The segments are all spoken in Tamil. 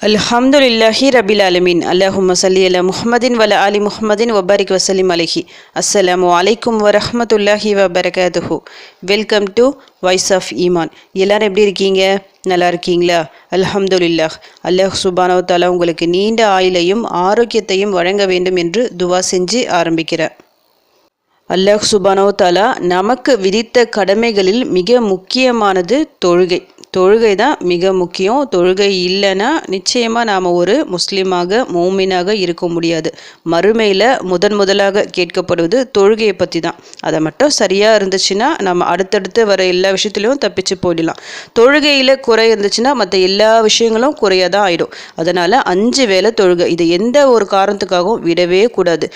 அல்ஹம்துலில்லாஹி ரபில் அலமின் அல்லாஹும் சல்லி அலா முஹம்மதின் வல அலி முஹமதின் வபாரிக் வசலிம் அலஹி அஸ்ஸலாமு அலைக்கும் வரஹமத்துல்லாஹி வபரகாதுஹு welcome to voice of Iman எல்லாரும் எப்படி இருக்கீங்க? நல்லா இருக்கீங்களா? அல்ஹம்துலில்லாஹ் அல்லாஹ் சுபானோ தாலா உங்களுக்கு நீண்ட ஆயுளையும் ஆரோக்கியத்தையும் வழங்க வேண்டும் என்று துவா செஞ்சு ஆரம்பிக்கிறேன் அல்லாஹ் சுபானோ தாலா நமக்கு விதித்த கடமைகளில் மிக முக்கியமானது தொழுகை. தொழுகை தான் மிக முக்கியம். தொழுகை இல்லைன்னா நிச்சயமாக நாம் ஒரு முஸ்லீமாக மோமினாக இருக்க முடியாது. மறுமையில் முதன் முதலாக கேட்கப்படுவது தொழுகையை பற்றி தான். அதை மட்டும் சரியாக இருந்துச்சுன்னா நம்ம அடுத்தடுத்து வர எல்லா விஷயத்துலையும் தப்பிச்சு போயிடலாம். தொழுகையில் குறை இருந்துச்சுன்னா மற்ற எல்லா விஷயங்களும் குறையாக தான் ஆயிடும். அதனால் அஞ்சு வேளை தொழுகை. இது எந்த ஒரு காரணத்துக்காகவும் விடவே கூடாது.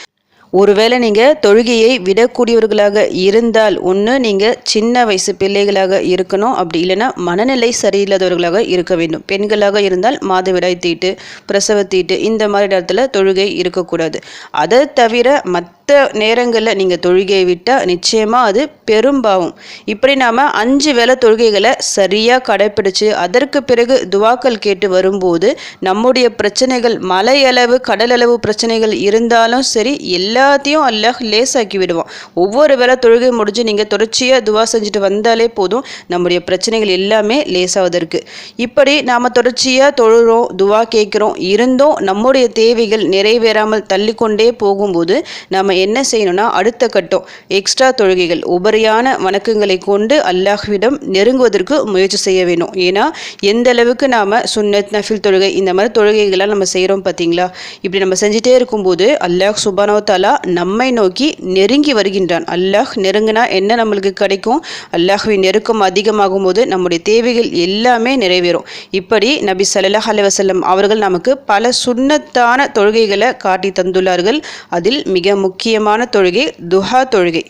ஒருவேளை நீங்கள் தொழுகையை விடக்கூடியவர்களாக இருந்தால் ஒன்று நீங்கள் சின்ன வயசு பிள்ளைகளாக இருக்கணும். அப்படி இல்லைன்னா மனநிலை சரியில்லாதவர்களாக இருக்க வேண்டும். பெண்களாக இருந்தால் மாதவிடாய் தீட்டு பிரசவ தீட்டு இந்த மாதிரி இடத்துல தொழுகை இருக்கக்கூடாது. அதை தவிர மற்ற நேரங்களில் நீங்கள் தொழுகையை விட்டால் நிச்சயமாக அது பெரும்பாவும். இப்படி நாம் அஞ்சு வேலை தொழுகைகளை சரியாக கடைப்பிடிச்சு அதற்கு பிறகு துவாக்கள் கேட்டு வரும்போது நம்முடைய பிரச்சனைகள் மலையளவு கடலளவு பிரச்சனைகள் இருந்தாலும் சரி எல்லாத்தையும் அல்லாஹ் லேசாக்கி விடுவான். ஒவ்வொரு வேலை தொழுகை முடிஞ்சு நீங்கள் தொடர்ச்சியாக துவா செஞ்சுட்டு வந்தாலே போதும் நம்முடைய பிரச்சனைகள் எல்லாமே லேசாவதற்கு. இப்படி நாம் தொடர்ச்சியாக தொழுகிறோம் துவா கேட்குறோம் இருந்தும் நம்முடைய தேவைகள் நிறைவேறாமல் தள்ளிக்கொண்டே போகும்போது நம்ம என்ன செய்யணும்னா அடுத்த கட்டம் எக்ஸ்ட்ரா தொழுகைகள் உபரியான வணக்கங்களை கொண்டு அல்லாஹ்விடம் நெருங்குவதற்கு முயற்சி செய்ய வேணும். ஏன்னா எந்த அளவுக்கு நாம் சுன்னத் நஃபில் தொழுகை இந்த மாதிரி தொழுகைகள்லாம் நம்ம செய்கிறோம் பார்த்தீங்களா இப்படி நம்ம செஞ்சுட்டே இருக்கும்போது அல்லாஹ் சுபானோ தாலா நம்மை நோக்கி நெருங்கி வருகின்றான். அல்லாஹ் நெருங்கினா என்ன நம்மளுக்கு கிடைக்கும்? அல்லாஹ்வின் நெருக்கம் அதிகமாகும் போது நம்முடைய தேவைகள் எல்லாமே நிறைவேறும். இப்படி நபி சல்லாஹ் அலுவலம் அவர்கள் நமக்கு பல சுன்னத்தான தொழுகைகளை காட்டி தந்துள்ளார்கள். அதில் மிக முக்கிய முக்கியமான தொழுகை துஹா தொழுகை.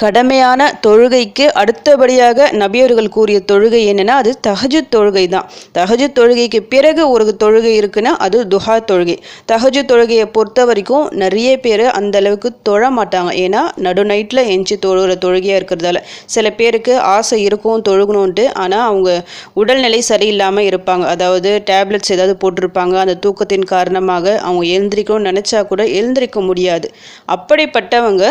கடமையான தொழுகைக்கு அடுத்தபடியாக நபியர்கள் கூறிய தொழுகை என்னென்னா அது தஹஜு தொழுகை தான் தஹஜு தொழுகைக்கு பிறகு ஒரு தொழுகை இருக்குன்னா அது துஹா தொழுகை. தஹஜு தொழுகையை பொறுத்த வரைக்கும் நிறைய பேர் அந்த அளவுக்கு தொழ மாட்டாங்க. ஏன்னா நடு நைட்டில் எஞ்சி தொழுகிற தொழுகையாக இருக்கிறதால. சில பேருக்கு ஆசை இருக்கும் தொழுகணுன்ட்டு ஆனால் அவங்க உடல்நிலை சரியில்லாமல் இருப்பாங்க. அதாவது டேப்லெட்ஸ் ஏதாவது போட்டிருப்பாங்க. அந்த தூக்கத்தின் காரணமாக அவங்க எழுந்திரிக்கணும்னு நினச்சா கூட எழுந்திரிக்க முடியாது. அப்படிப்பட்டவங்க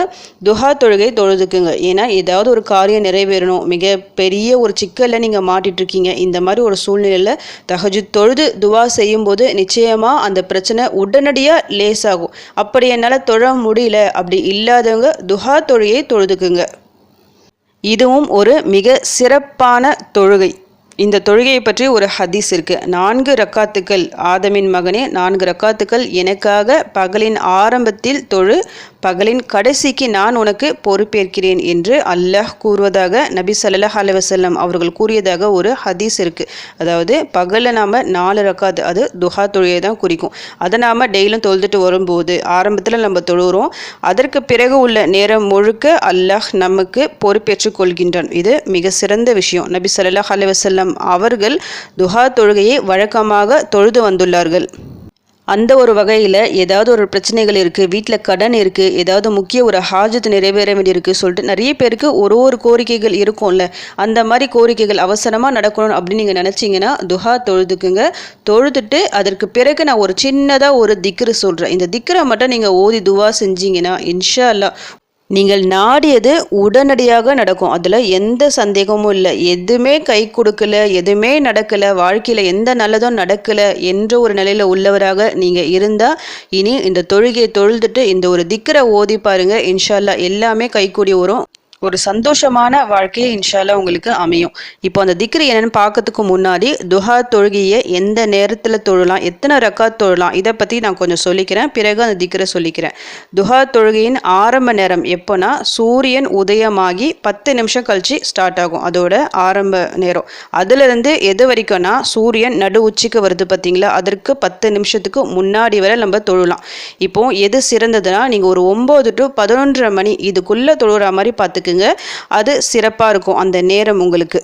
துஹா தொழுகை தொழுதுக்கு இருக்குங்க. ஏன்னா ஏதாவது ஒரு காரியம் நிறைவேறணும். மிக பெரிய ஒரு சிக்கலில் நீங்கள் மாட்டிட்ருக்கீங்க. இந்த மாதிரி ஒரு சூழ்நிலையில் தகஜு தொழுது துவா செய்யும்போது நிச்சயமாக அந்த பிரச்சனை உடனடியாக லேசாகும். அப்படி என்னால் தொழ முடியல. அப்படி இல்லாதவங்க துஹா தொழுகையை தொழுதுக்குங்க. இதுவும் ஒரு மிக சிறப்பான தொழுகை. இந்த தொழுகையை பற்றி ஒரு ஹதீஸ் இருக்குது நான்கு ரக்காத்துக்கள். ஆதமின் மகனே நான்கு ரக்காத்துக்கள். எனக்காக பகலின் ஆரம்பத்தில் தொழு. பகலின் கடைசிக்கு நான் உனக்கு பொறுப்பேற்கிறேன் என்று அல்லாஹ் கூறுவதாக நபி சல்லாஹ் அலுவசல்லம் அவர்கள் கூறியதாக ஒரு ஹதீஸ் இருக்குது அதாவது பகலில் நாம் நாலு ரக்காத்து அது துஹா தொழுகையை தான் குறிக்கும். அதை நாம் டெய்லியும் தொழுதுட்டு வரும்போது ஆரம்பத்தில் நம்ம தொழுகிறோம் அதற்கு பிறகு உள்ள நேரம் முழுக்க அல்லாஹ் நமக்கு பொறுப்பேற்றுக் கொள்கின்றான். இது மிக சிறந்த விஷயம். நபி சல்லாஹ் அலுவலம் அவர்கள் துஹா தொழுகையை வழக்கமாக தொழுது வந்துள்ளார்கள். அந்த ஒரு வகையில் ஏதாவது ஒரு பிரச்சனைகள் இருக்குது வீட்டில் கடன் இருக்குது ஏதாவது முக்கிய ஒரு ஹாஜத்து நிறைவேற வேண்டியிருக்கு சொல்லிட்டு நிறைய பேருக்கு ஒரு ஒரு கோரிக்கைகள் இருக்கும்ல. அந்த மாதிரி கோரிக்கைகள் அவசரமாக நடக்கணும் அப்படின்னு நீங்கள் நினச்சிங்கன்னா துஹா தொழுதுக்குங்க. தொழுதுட்டு அதற்கு பிறகு நான் ஒரு சின்னதாக ஒரு திக்ரு சொல்கிறேன் இந்த திக்ரை மட்டும் நீங்கள் ஓதி துவா செஞ்சீங்கன்னா இன்ஷா அல்லா நீங்கள் நாடியது உடனடியாக நடக்கும். அதில் எந்த சந்தேகமும் இல்லை. எதுவுமே கை கொடுக்கல எதுவுமே நடக்கலை வாழ்க்கையில் எந்த நல்லதும் நடக்கலை என்ற ஒரு நிலையில் உள்ளவராக நீங்கள் இருந்தால் இனி இந்த தொழுகையை தொழுதுட்டு இந்த ஒரு திக்கரை ஓதி பாருங்கள் இன்ஷால்லா எல்லாமே கைக்கூடி வரும். ஒரு சந்தோஷமான வாழ்க்கையை இன்ஷால்லா உங்களுக்கு அமையும். இப்போ அந்த திக்ரி என்னென்னு பார்க்கறதுக்கு முன்னாடி துஹா தொழுகையை எந்த நேரத்தில் தொழலாம் எத்தனை ரக்கா தொழலாம் இதை பற்றி நான் கொஞ்சம் சொல்லிக்கிறேன். பிறகு அந்த திக்ரை சொல்லிக்கிறேன். துஹா தொழுகையின் ஆரம்ப நேரம் எப்போனா சூரியன் உதயமாகி பத்து நிமிஷம் கழிச்சு ஸ்டார்ட் ஆகும். அதோட ஆரம்ப நேரம். அதுலேருந்து எது வரைக்கும்னா சூரியன் நடு உச்சிக்கு வருது பார்த்தீங்களா? அதற்கு பத்து நிமிஷத்துக்கு முன்னாடி வரை நம்ம தொழலாம். இப்போ எது சிறந்ததுன்னா நீங்கள் ஒரு ஒம்பது டு பதினொன்றரை மணி இதுக்குள்ளே தொழுகிற மாதிரி பார்த்துக்க எடுத்துக்குங்க அது சிறப்பாக இருக்கும். அந்த நேரம் உங்களுக்கு.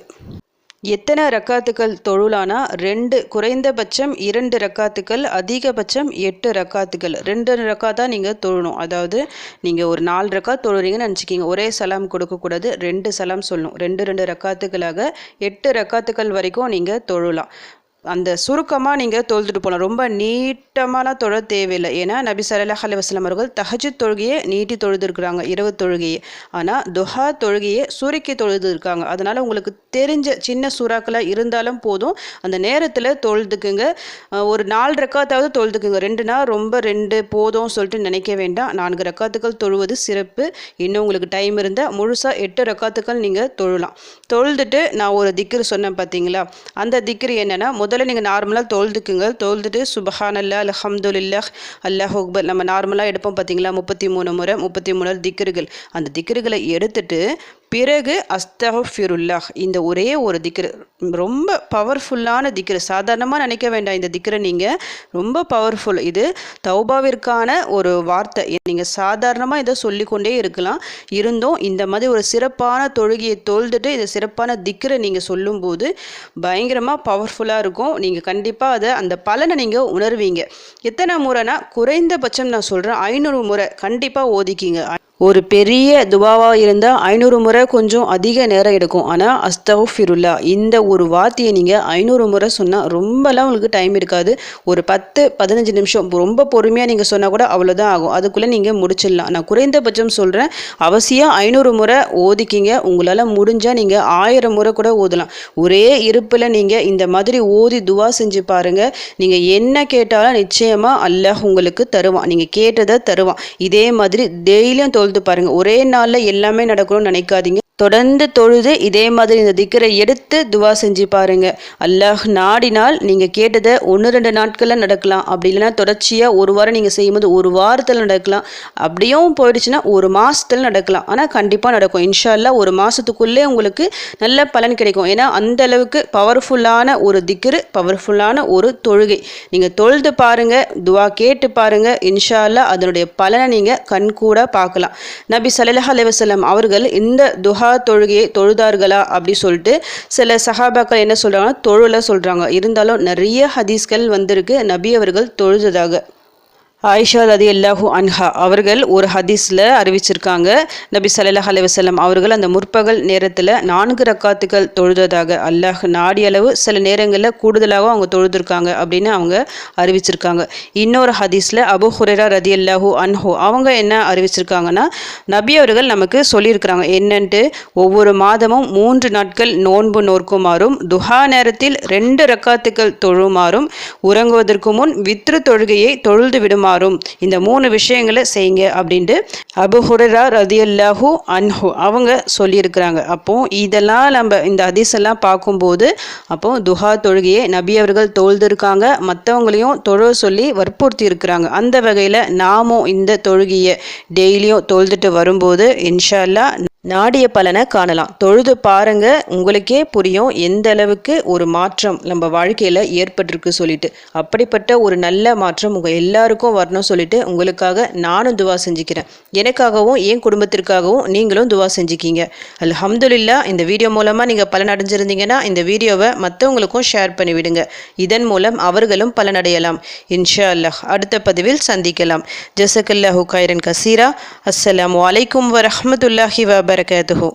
எத்தனை ரக்காத்துக்கள் தொழுலானா ரெண்டு குறைந்தபட்சம் இரண்டு ரக்காத்துக்கள் அதிகபட்சம் எட்டு ரக்காத்துக்கள். ரெண்டு ரக்காத்தான் நீங்கள் தொழணும். அதாவது நீங்கள் ஒரு நாலு ரக்கா தொழுறீங்கன்னு நினச்சிக்கிங்க. ஒரே சலாம் கொடுக்கக்கூடாது. ரெண்டு சலாம் சொல்லணும். ரெண்டு ரெண்டு ரக்காத்துக்களாக எட்டு ரக்காத்துக்கள் வரைக்கும் நீங்கள் தொழலாம். அந்த சுருக்கமாக நீங்கள் தொழுதுட்டு போகலாம் ரொம்ப நீட்டமான தொழ தேவையில்லை. ஏன்னா நபி சல்லாஹ் அலி வஸ்லாம் அவர்கள் தஹஜு தொழுகையை நீட்டி தொழுதுருக்குறாங்க இரவு தொழுகையை. ஆனால் துஹா தொழுகையை சுருக்கி தொழுதுருக்காங்க. அதனால் உங்களுக்கு தெரிஞ்ச சின்ன சுறாக்களாக இருந்தாலும் போதும். அந்த நேரத்தில் தொழுதுக்குங்க. ஒரு நாலு ரெக்காத்தாவது தொழுதுக்குங்க. ரெண்டு நாள் ரொம்ப ரெண்டு போதும் சொல்லிட்டு நினைக்க வேண்டாம். நான்கு ரெக்காத்துக்கள் தொழுவது சிறப்பு. இன்னும் உங்களுக்கு டைம் இருந்தால் முழுசாக எட்டு ரெக்காத்துக்கள் நீங்கள் தொழலாம். தொழுதுட்டு நான் ஒரு திக்ரு சொன்னேன் பார்த்தீங்களா அந்த திக்ரு என்னென்னா முதல்ல நீங்கள் நார்மலாக தோல்துக்குங்க தோல்துட்டு சுபஹான் அல்லா அலஹம்துல்லா அல்லாஹ் அக்பர். நம்ம நார்மலாக எடுப்போம் பார்த்தீங்களா முப்பத்தி மூணு முறை முப்பத்தி மூணு திக்கர்கள் அந்த திக்கர்களை எடுத்துட்டு பிறகு அஸ்தஃபிருல்லாஹ் இந்த ஒரே ஒரு திக்ரு ரொம்ப பவர்ஃபுல்லான திக்ரு. சாதாரணமாக நினைக்க வேண்டாம் இந்த திக்ரை நீங்கள் ரொம்ப பவர்ஃபுல் இது தௌபாவிற்கான ஒரு வார்த்தை. நீங்கள் சாதாரணமாக இதை சொல்லிக்கொண்டே இருக்கலாம். இருந்தும் இந்த மாதிரி ஒரு சிறப்பான தொழுகையை தொழுதுட்டு இந்த சிறப்பான திக்ரை நீங்கள் சொல்லும்போது பயங்கரமாக பவர்ஃபுல்லாக இருக்கும். நீங்கள் கண்டிப்பாக அதை அந்த பலனை நீங்கள் உணர்வீங்க. எத்தனை முறைனா குறைந்தபட்சம் நான் சொல்கிறேன் ஐநூறு முறை கண்டிப்பாக ஓதிக்கிங்க. ஒரு பெரிய துபாவாக இருந்தால் ஐநூறு முறை கொஞ்சம் அதிக நேரம் எடுக்கும். ஆனால் அஸ்தஃபிருல்லா இந்த ஒரு வார்த்தையை நீங்கள் ஐநூறு முறை சொன்னால் ரொம்பலாம் உங்களுக்கு டைம் இருக்காது. ஒரு பத்து பதினஞ்சு நிமிஷம் ரொம்ப பொறுமையாக நீங்கள் சொன்னால் கூட அவ்வளோதான் ஆகும். அதுக்குள்ளே நீங்கள் முடிச்சிடலாம். நான் குறைந்தபட்சம் சொல்கிறேன் அவசியம் ஐநூறு முறை ஓதிக்கிங்க. உங்களால் முடிஞ்சால் நீங்கள் ஆயிரம் முறை கூட ஓதலாம். ஒரே இருப்பில் நீங்கள் இந்த மாதிரி ஓதி துவா செஞ்சு பாருங்கள் நீங்கள் என்ன கேட்டாலும் நிச்சயமாக அல்லாஹ் உங்களுக்கு தருவான். நீங்கள் கேட்டதை தருவான். இதே மாதிரி டெய்லியும் பொழுது பாருங்கள் ஒரே நாளில் எல்லாமே நடக்கணும்னு நினைக்காதீங்க. தொடர்ந்து தொழுது இதே மாதிரி இந்த திக்கரை எடுத்து துவா செஞ்சு பாருங்க. அல்லாஹ் நாடினால் நீங்கள் கேட்டதை ஒன்று ரெண்டு நாட்களில் நடக்கலாம். அப்படி இல்லைன்னா தொடர்ச்சியாக ஒரு வாரம் நீங்கள் செய்யும்போது ஒரு வாரத்தில் நடக்கலாம். அப்படியும் போயிடுச்சுன்னா ஒரு மாதத்தில் நடக்கலாம். ஆனால் கண்டிப்பாக நடக்கும். இன்ஷால்லா ஒரு மாதத்துக்குள்ளே உங்களுக்கு நல்ல பலன் கிடைக்கும். ஏன்னா அந்த அளவுக்கு பவர்ஃபுல்லான ஒரு திக்ரு பவர்ஃபுல்லான ஒரு தொழுகை. நீங்கள் தொழுது பாருங்கள் துவா கேட்டு பாருங்கள் இன்ஷால்லா அதனுடைய பலனை நீங்கள் கண்கூட பார்க்கலாம். நபி சல்லாஹ் அலைவசல்லம் அவர்கள் இந்த துஹா துஹா தொழுகையை தொழுதார்களா அப்படி சொல்லிட்டு சில சஹாபாக்கள் என்ன சொல்கிறாங்கன்னா தொழுல சொல்கிறாங்க இருந்தாலும் நிறைய ஹதீஸ்கள் வந்திருக்கு. நபி அவர்கள் தொழுததாக. ஆயிஷா ரதி அல்லாஹூ அன்ஹா அவர்கள் ஒரு ஹதீஸில் அறிவிச்சிருக்காங்க. நபி சல்லாஹ் அலைவசல்லம் அவர்கள் அந்த முற்பகல் நேரத்தில் நான்கு ரக்காத்துக்கள் தொழுததாக அல்லாஹ் நாடியளவு சில நேரங்களில் கூடுதலாகவும் அவங்க தொழுதுருக்காங்க அப்படின்னு அவங்க அறிவிச்சிருக்காங்க. இன்னொரு ஹதீஸில் அபு ஹுரேரா ரதி அல்லாஹூ அன்ஹோ அவங்க என்ன அறிவிச்சிருக்காங்கன்னா நபி அவர்கள் நமக்கு சொல்லியிருக்கிறாங்க. என்னன்ட்டு ஒவ்வொரு மாதமும் மூன்று நாட்கள் நோன்பு நோர்க்குமாறும் துஹா நேரத்தில் ரெண்டு ரக்காத்துக்கள் தொழுமாறும் உறங்குவதற்கு முன் வித்ரு தொழுகையை தொழுது விடுமாறும் மாறும். இந்த மூணு விஷயங்களை செய்யுங்க அப்படின்ட்டு அபு ஹுரரா ரதியல்லாஹூ அன்ஹு அவங்க சொல்லியிருக்கிறாங்க. அப்போ இதெல்லாம் நம்ம இந்த அதிசெல்லாம் பார்க்கும்போது அப்போ துஹா தொழுகையை நபி அவர்கள் தொழுதுருக்காங்க. மற்றவங்களையும் தொழ சொல்லி வற்புறுத்தி இருக்கிறாங்க அந்த வகையில் நாமும் இந்த தொழுகையை டெய்லியும் தொழுதுட்டு வரும்போது இன்ஷால்லா நாடிய பலனை காணலாம். தொழுது பாருங்க உங்களுக்கே புரியும் எந்த அளவுக்கு ஒரு மாற்றம் நம்ம வாழ்க்கையில் ஏற்பட்டிருக்கு சொல்லிட்டு. அப்படிப்பட்ட ஒரு நல்ல மாற்றம் உங்கள் எல்லாருக்கும் வரணும் சொல்லிட்டு உங்களுக்காக நானும் துவா செஞ்சுக்கிறேன். எனக்காகவும் என் குடும்பத்திற்காகவும் நீங்களும் துவா செஞ்சுக்கிங்க. அல்ஹம்துலில்லா இந்த வீடியோ மூலமாக நீங்கள் பலன் அடைஞ்சிருந்தீங்கன்னா இந்த வீடியோவை மற்றவங்களுக்கும் ஷேர் பண்ணிவிடுங்க. இதன் மூலம் அவர்களும் பலனடையலாம். இன்ஷா அல்லாஹ் அடுத்த பதிவில் சந்திக்கலாம். ஜசக்கல்லாஹு கைரன் கசீரா. அஸ்ஸலாம் வலைக்கும் வரமத்துல்லாஹி वबरकू